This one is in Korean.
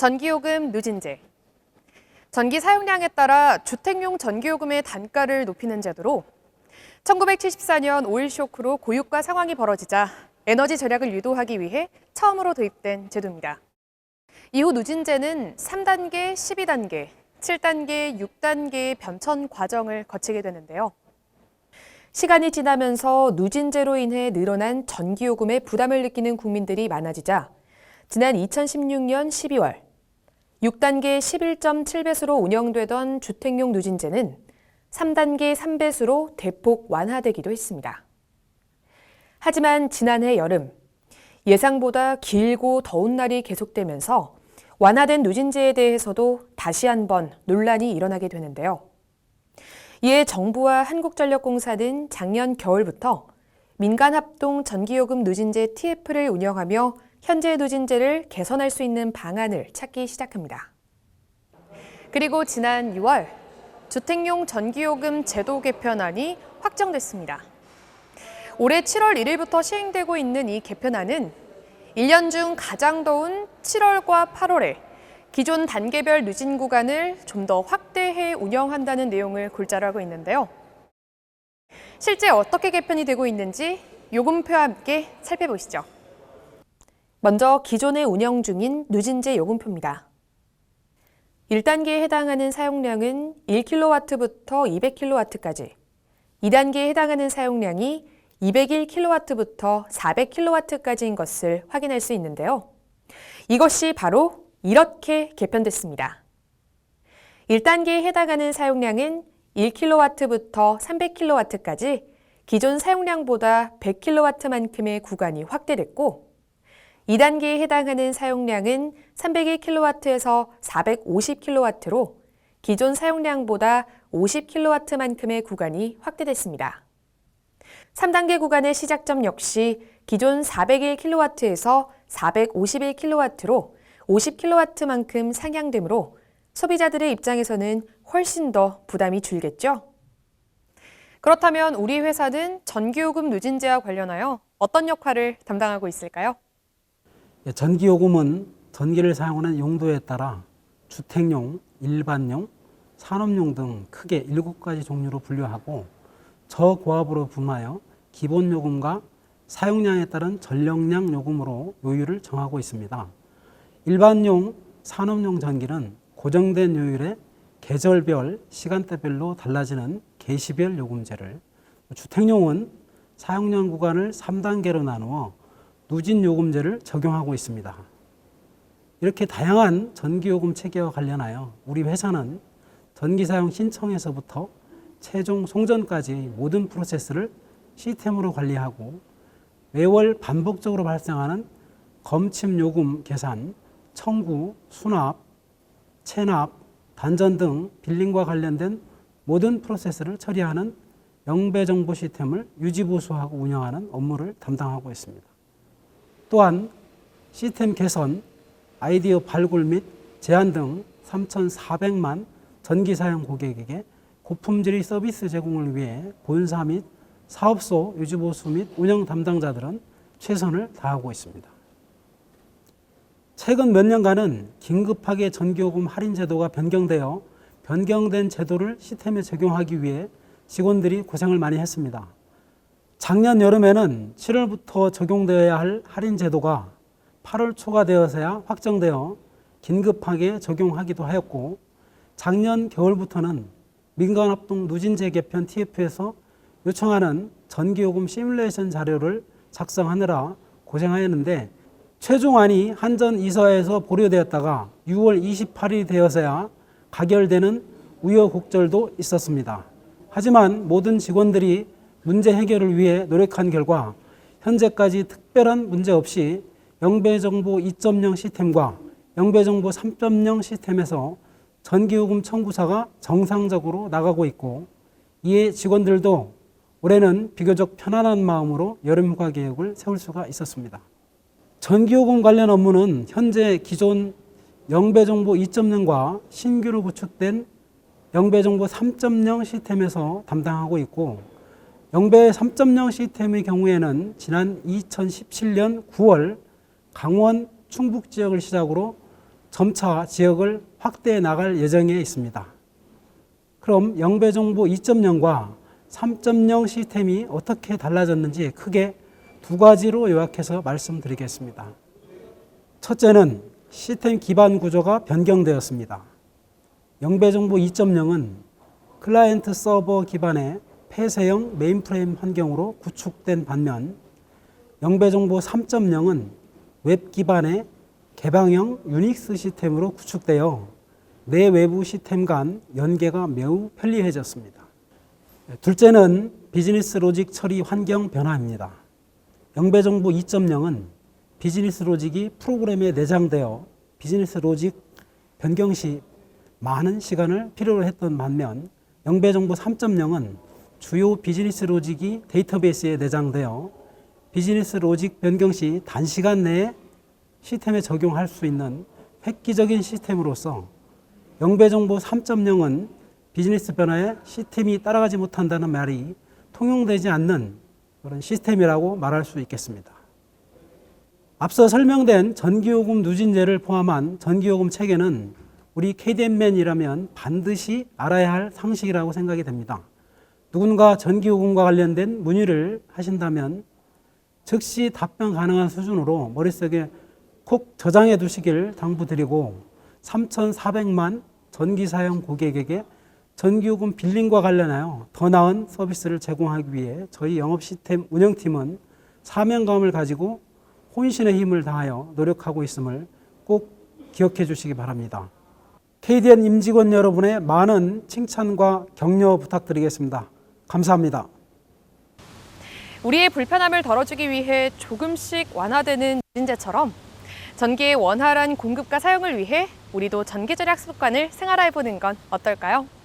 전기요금 누진제. 전기 사용량에 따라 주택용 전기요금의 단가를 높이는 제도로 1974년 오일 쇼크로 고유가 상황이 벌어지자 에너지 절약을 유도하기 위해 처음으로 도입된 제도입니다. 이후 누진제는 3단계, 12단계, 7단계, 6단계의 변천 과정을 거치게 되는데요. 시간이 지나면서 누진제로 인해 늘어난 전기요금의 부담을 느끼는 국민들이 많아지자 지난 2016년 12월 6단계 11.7배수로 운영되던 주택용 누진제는 3단계 3배수로 대폭 완화되기도 했습니다. 하지만 지난해 여름 예상보다 길고 더운 날이 계속되면서 완화된 누진제에 대해서도 다시 한번 논란이 일어나게 되는데요. 이에 정부와 한국전력공사는 작년 겨울부터 민간합동 전기요금 누진제 TF를 운영하며 현재 누진제를 개선할 수 있는 방안을 찾기 시작합니다. 그리고 지난 6월 주택용 전기요금 제도 개편안이 확정됐습니다. 올해 7월 1일부터 시행되고 있는 이 개편안은 1년 중 가장 더운 7월과 8월에 기존 단계별 누진 구간을 좀 더 확대해 운영한다는 내용을 골자로 하고 있는데요. 실제 어떻게 개편이 되고 있는지 요금표와 함께 살펴보시죠. 먼저 기존에 운영 중인 누진제 요금표입니다. 1단계에 해당하는 사용량은 1kW부터 200kW까지, 2단계에 해당하는 사용량이 201kW부터 400kW까지인 것을 확인할 수 있는데요. 이것이 바로 이렇게 개편됐습니다. 1단계에 해당하는 사용량은 1kW부터 300kW까지 기존 사용량보다 100kW만큼의 구간이 확대됐고, 2단계에 해당하는 사용량은 301kW에서 450kW로 기존 사용량보다 50kW만큼의 구간이 확대됐습니다. 3단계 구간의 시작점 역시 기존 401kW에서 451kW로 50kW만큼 상향되므로 소비자들의 입장에서는 훨씬 더 부담이 줄겠죠? 그렇다면 우리 회사는 전기요금 누진제와 관련하여 어떤 역할을 담당하고 있을까요? 예, 전기요금은 전기를 사용하는 용도에 따라 주택용, 일반용, 산업용 등 크게 일곱 가지 종류로 분류하고 저고압으로 분하여 기본요금과 사용량에 따른 전력량 요금으로 요율을 정하고 있습니다. 일반용, 산업용 전기는 고정된 요율에 계절별, 시간대별로 달라지는 계시별 요금제를 주택용은 사용량 구간을 3단계로 나누어 누진 요금제를 적용하고 있습니다. 이렇게 다양한 전기요금 체계와 관련하여 우리 회사는 전기 사용 신청에서부터 최종 송전까지 모든 프로세스를 시스템으로 관리하고 매월 반복적으로 발생하는 검침 요금 계산, 청구, 수납, 체납, 단전 등 빌링과 관련된 모든 프로세스를 처리하는 영배 정보 시스템을 유지 보수하고 운영하는 업무를 담당하고 있습니다. 또한 시스템 개선, 아이디어 발굴 및 제안 등 3,400만 전기 사용 고객에게 고품질의 서비스 제공을 위해 본사 및 사업소 유지 보수 및 운영 담당자들은 최선을 다하고 있습니다. 최근 몇 년간은 긴급하게 전기요금 할인 제도가 변경되어 변경된 제도를 시스템에 적용하기 위해 직원들이 고생을 많이 했습니다. 작년 여름에는 7월부터 적용되어야 할 할인 제도가 8월 초가 되어서야 확정되어 긴급하게 적용하기도 하였고 작년 겨울부터는 민간합동 누진제 개편 TF에서 요청하는 전기요금 시뮬레이션 자료를 작성하느라 고생하였는데 최종안이 한전 이사회에서 보류되었다가 6월 28일이 되어서야 가결되는 우여곡절도 있었습니다. 하지만 모든 직원들이 문제 해결을 위해 노력한 결과 현재까지 특별한 문제 없이 영배정보 2.0 시스템과 영배정보 3.0 시스템에서 전기요금 청구사가 정상적으로 나가고 있고 이에 직원들도 올해는 비교적 편안한 마음으로 여름휴가 계획을 세울 수가 있었습니다. 전기요금 관련 업무는 현재 기존 영배정보 2.0과 신규로 구축된 영배정보 3.0 시스템에서 담당하고 있고 영배 3.0 시스템의 경우에는 지난 2017년 9월 강원 충북 지역을 시작으로 점차 지역을 확대해 나갈 예정에 있습니다. 그럼 영배정보 2.0과 3.0 시스템이 어떻게 달라졌는지 크게 두 가지로 요약해서 말씀드리겠습니다. 첫째는 시스템 기반 구조가 변경되었습니다. 영배정보 2.0은 클라이언트 서버 기반의 폐쇄형 메인프레임 환경으로 구축된 반면 영배정보 3.0은 웹 기반의 개방형 유닉스 시스템으로 구축되어 내 외부 시스템 간 연계가 매우 편리해졌습니다. 둘째는 비즈니스 로직 처리 환경 변화입니다. 영배정보 2.0은 비즈니스 로직이 프로그램에 내장되어 비즈니스 로직 변경 시 많은 시간을 필요로 했던 반면 영배정보 3.0은 주요 비즈니스 로직이 데이터베이스에 내장되어 비즈니스 로직 변경 시 단시간 내에 시스템에 적용할 수 있는 획기적인 시스템으로서 영배정보 3.0은 비즈니스 변화에 시스템이 따라가지 못한다는 말이 통용되지 않는 그런 시스템이라고 말할 수 있겠습니다. 앞서 설명된 전기요금 누진제를 포함한 전기요금 체계는 우리 KDM맨이라면 반드시 알아야 할 상식이라고 생각이 됩니다. 누군가 전기요금과 관련된 문의를 하신다면 즉시 답변 가능한 수준으로 머릿속에 콕 저장해 두시길 당부드리고 3,400만 전기 사용 고객에게 전기요금 빌링과 관련하여 더 나은 서비스를 제공하기 위해 저희 영업 시스템 운영팀은 사명감을 가지고 혼신의 힘을 다하여 노력하고 있음을 꼭 기억해 주시기 바랍니다. KDN 임직원 여러분의 많은 칭찬과 격려 부탁드리겠습니다. 감사합니다. 우리의 불편함을 덜어주기 위해 조금씩 완화되는 누진제처럼 전기의 원활한 공급과 사용을 위해 우리도 전기 절약 습관을 생활화해보는 건 어떨까요?